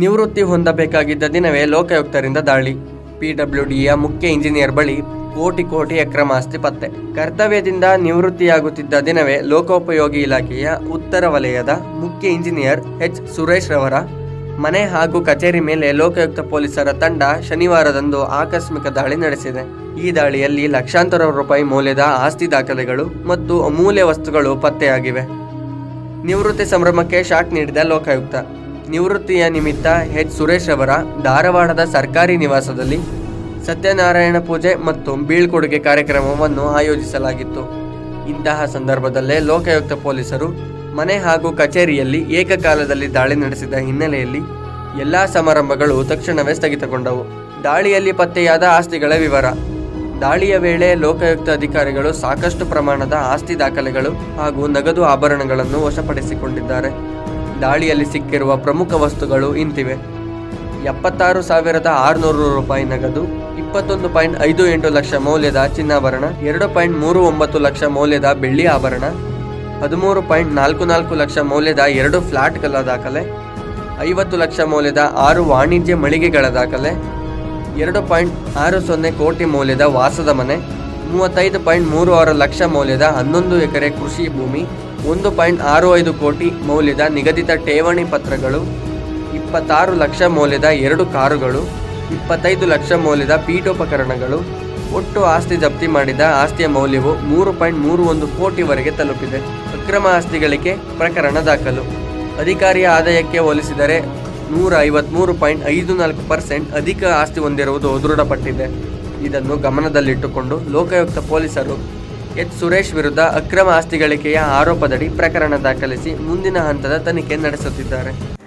ನಿವೃತ್ತಿ ಹೊಂದಬೇಕಾಗಿದ್ದ ದಿನವೇ ಲೋಕಾಯುಕ್ತರಿಂದ ದಾಳಿ. ಪಿಡಬ್ಲ್ಯೂಡಿಯ ಮುಖ್ಯ ಇಂಜಿನಿಯರ್ ಬಳಿ ಕೋಟಿ ಕೋಟಿ ಅಕ್ರಮ ಆಸ್ತಿ ಪತ್ತೆ. ಕರ್ತವ್ಯದಿಂದ ನಿವೃತ್ತಿಯಾಗುತ್ತಿದ್ದ ದಿನವೇ ಲೋಕೋಪಯೋಗಿ ಇಲಾಖೆಯ ಉತ್ತರ ವಲಯದ ಮುಖ್ಯ ಇಂಜಿನಿಯರ್ ಎಚ್. ಸುರೇಶ್ ರವರ ಮನೆ ಹಾಗೂ ಕಚೇರಿ ಮೇಲೆ ಲೋಕಾಯುಕ್ತ ಪೊಲೀಸರ ತಂಡ ಶನಿವಾರದಂದು ಆಕಸ್ಮಿಕ ದಾಳಿ ನಡೆಸಿದೆ. ಈ ದಾಳಿಯಲ್ಲಿ ಲಕ್ಷಾಂತರ ರೂಪಾಯಿ ಮೌಲ್ಯದ ಆಸ್ತಿ ದಾಖಲೆಗಳು ಮತ್ತು ಅಮೂಲ್ಯ ವಸ್ತುಗಳು ಪತ್ತೆಯಾಗಿವೆ. ನಿವೃತ್ತಿ ಸಂಭ್ರಮಕ್ಕೆ ಶಾಕ್ ನೀಡಿದ ಲೋಕಾಯುಕ್ತ. ನಿವೃತ್ತಿಯ ನಿಮಿತ್ತ ಎಚ್ ಸುರೇಶ್ ಅವರ ಧಾರವಾಡದ ಸರ್ಕಾರಿ ನಿವಾಸದಲ್ಲಿ ಸತ್ಯನಾರಾಯಣ ಪೂಜೆ ಮತ್ತು ಬೀಳ್ಕೊಡುಗೆ ಕಾರ್ಯಕ್ರಮವನ್ನು ಆಯೋಜಿಸಲಾಗಿತ್ತು. ಇಂತಹ ಸಂದರ್ಭದಲ್ಲೇ ಲೋಕಾಯುಕ್ತ ಪೊಲೀಸರು ಮನೆ ಹಾಗೂ ಕಚೇರಿಯಲ್ಲಿ ಏಕಕಾಲದಲ್ಲಿ ದಾಳಿ ನಡೆಸಿದ ಹಿನ್ನೆಲೆಯಲ್ಲಿ ಎಲ್ಲಾ ಸಮಾರಂಭಗಳು ತಕ್ಷಣವೇ ಸ್ಥಗಿತಗೊಂಡವು. ದಾಳಿಯಲ್ಲಿ ಪತ್ತೆಯಾದ ಆಸ್ತಿಗಳ ವಿವರ. ದಾಳಿಯ ವೇಳೆ ಲೋಕಾಯುಕ್ತ ಅಧಿಕಾರಿಗಳು ಸಾಕಷ್ಟು ಪ್ರಮಾಣದ ಆಸ್ತಿ ದಾಖಲೆಗಳು ಹಾಗೂ ನಗದು ಆಭರಣಗಳನ್ನು ವಶಪಡಿಸಿಕೊಂಡಿದ್ದಾರೆ. ದಾಳಿಯಲ್ಲಿ ಸಿಕ್ಕಿರುವ ಪ್ರಮುಖ ವಸ್ತುಗಳು ಇಂತಿವೆ. ಎಪ್ಪತ್ತಾರು ಸಾವಿರದ ಆರುನೂರು ರೂಪಾಯಿ ನಗದು, ಇಪ್ಪತ್ತೊಂದು ಪಾಯಿಂಟ್ ಐದು ಎಂಟು ಲಕ್ಷ ಮೌಲ್ಯದ ಚಿನ್ನಾಭರಣ, ಎರಡು ಪಾಯಿಂಟ್ ಮೂರು ಒಂಬತ್ತು ಲಕ್ಷ ಮೌಲ್ಯದ ಬೆಳ್ಳಿ ಆಭರಣ, ಹದಿಮೂರು ಪಾಯಿಂಟ್ ನಾಲ್ಕು ನಾಲ್ಕು ಲಕ್ಷ ಮೌಲ್ಯದ ಎರಡು ಫ್ಲಾಟ್ಗಳ ದಾಖಲೆ, ಐವತ್ತು ಲಕ್ಷ ಮೌಲ್ಯದ ಆರು ವಾಣಿಜ್ಯ ಮಳಿಗೆಗಳ ದಾಖಲೆ, ಎರಡು ಪಾಯಿಂಟ್ ಆರು ಸೊನ್ನೆ ಕೋಟಿ ಮೌಲ್ಯದ ವಾಸದ ಮನೆ ಮೂವತ್ತೈದು ಪಾಯಿಂಟ್ ಮೂರು ಆರು ಲಕ್ಷ ಮೌಲ್ಯದ ಹನ್ನೊಂದು ಎಕರೆ ಕೃಷಿ ಭೂಮಿ, ಒಂದು ಪಾಯಿಂಟ್ ಆರು ಐದು ಕೋಟಿ ಮೌಲ್ಯದ ನಿಗದಿತ ಠೇವಣಿ ಪತ್ರಗಳು, ಇಪ್ಪತ್ತಾರು ಲಕ್ಷ ಮೌಲ್ಯದ ಎರಡು ಕಾರುಗಳು, ಇಪ್ಪತ್ತೈದು ಲಕ್ಷ ಮೌಲ್ಯದ ಪೀಠೋಪಕರಣಗಳು, ಒಟ್ಟು ಆಸ್ತಿ ಜಪ್ತಿ ಮಾಡಿದ ಆಸ್ತಿಯ ಮೌಲ್ಯವು ಮೂರು ಪಾಯಿಂಟ್ ಮೂರು ಒಂದು ಕೋಟಿವರೆಗೆ ತಲುಪಿದೆ. ಅಕ್ರಮ ಆಸ್ತಿಗಳಿಗೆ ಪ್ರಕರಣ ದಾಖಲು. ಅಧಿಕಾರಿಯ ಆದಾಯಕ್ಕೆ ಹೋಲಿಸಿದರೆ ನೂರ ಐವತ್ಮೂರು ಪಾಯಿಂಟ್ ಐದು ನಾಲ್ಕು ಪರ್ಸೆಂಟ್ ಅಧಿಕ ಆಸ್ತಿ ಹೊಂದಿರುವುದು ದೃಢಪಟ್ಟಿದೆ. ಇದನ್ನು ಗಮನದಲ್ಲಿಟ್ಟುಕೊಂಡು ಲೋಕಾಯುಕ್ತ ಪೊಲೀಸರು ಎಚ್. ಸುರೇಶ್ ವಿರುದ್ಧ ಅಕ್ರಮ ಆಸ್ತಿ ಗಳಿಕೆಯ ಆರೋಪದಡಿ ಪ್ರಕರಣ ದಾಖಲಿಸಿ ಮುಂದಿನ ಹಂತದ ತನಿಖೆ ನಡೆಸುತ್ತಿದ್ದಾರೆ.